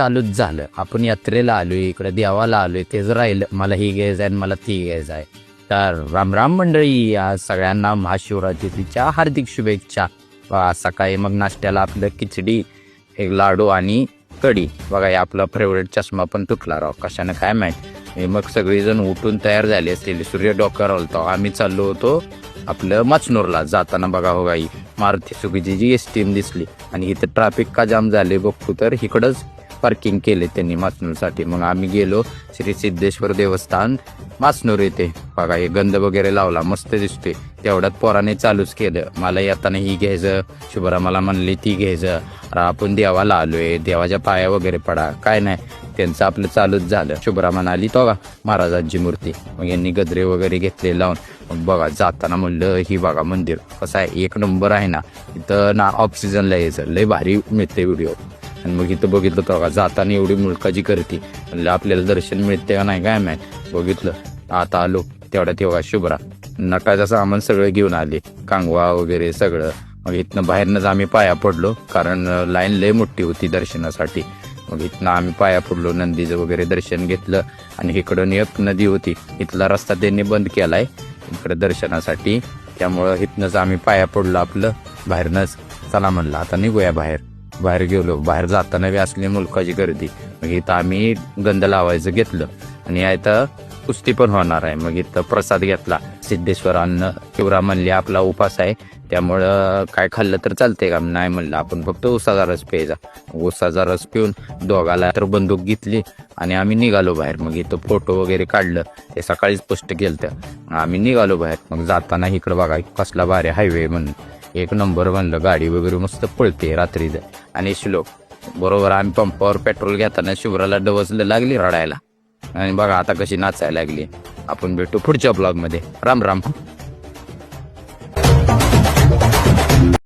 चालूच झालं. आपण यात्रेला आलोय इकडे देवाला आलोय तेच राहिलं. मला ही घ्यायचं आहे आणि मला ती घ्यायचं आहे तर रामराम मंडळी आज सगळ्यांना महाशिवरात्रीच्या हार्दिक शुभेच्छा. सकाळी मग नाश्त्याला आपलं खिचडी एक लाडू आणि कढी. बघा हे आपला फेवरेट चष्मा पण तुटला राव. कशानं काय माहिती? मग सगळेजण उठून तयार झाले असतील. सूर्य डोक्यावर होतो आम्ही चाललो होतो आपलं मचनूरला. जाताना बघा हो गाई मारुती सुगीची एस टीम दिसली. आणि इथं ट्रॅफिक का जाम झाले बघतो तर. इकडंच पार्किंग केले त्यांनी मासनूरसाठी मग आम्ही गेलो श्री सिद्धेश्वर देवस्थान मासनूर येते बघा हे गंध वगैरे लावला मस्त दिसते तेवढ्यात पोराने चालूच केलं. मला येताना ही घ्यायचं. शुभरा मला म्हणली ती घ्यायचं. अरे आपण देवाला आलोय. देवाच्या पाया वगैरे पडा. काय नाही. त्यांचं आपलं चालूच झालं. शुभरा म्हणाली तो का महाराजांची मूर्ती. मग यांनी गजरे वगैरे घेतले लावून. मग बघा जाताना म्हणलं ही बघा मंदिर. कसं आहे? एक नंबर आहे ना. इथं ना ऑक्सिजनला यायचं. लय भारी मिळते व्हिडिओ. आणि मग इथं बघितलं तर जाताना एवढी मुलकाजी करते आपल्याला दर्शन मिळते का नाही काय माहीत. बघितलं आता आलो तेवढ्या तेव्हा शुभ्रा. नकाचं सामान सगळं घेऊन आले कांगवा वगैरे सगळं. मग इथनं बाहेरनंच आम्ही पाया पडलो कारण लाईन लय मोठी होती दर्शनासाठी. मग इथनं आम्ही पाया पडलो नंदीचं वगैरे दर्शन घेतलं आणि इकडून एक नदी होती. इथला रस्ता त्यांनी बंद केलाय इकडे दर्शनासाठी. त्यामुळं इथनंच आम्ही पाया पडलो आपलं बाहेरनंच. चला म्हणलं आता निघूया बाहेर. बाहेर गेलो बाहेर जाताना बी असली मुलकाची गर्दी. मग इथं आम्ही गंध लावायचं घेतलं. आणि आता कुस्ती पण होणार आहे. मग इथं प्रसाद घेतला. सिद्धेश्वरांना शिवरा म्हणले आपला उपास आहे. त्यामुळं काय खाल्लं तर चालते का? नाही म्हणलं. आपण फक्त उसाचा रस प्यायचा. उसाचा रस पिऊन दोघाला तर बंदूक घेतली. आणि आम्ही निघालो बाहेर. मग इथं फोटो वगैरे काढलं. ते सकाळीच पोस्ट केलं आम्ही निघालो बाहेर. मग जाताना इकडं बघा कसला भारी हायवे म्हणून. एक नंबर म्हणलं गाडी वगैरे मस्त पळते रात्रीचं. आणि श्लोक. बरोबर आम्ही पंपावर पेट्रोल घेताना शिवराला डवसलं लागली रडायला. आणि बघा आता कशी नाचायला लागली. आपण भेटू पुढच्या ब्लॉगमध्ये राम राम.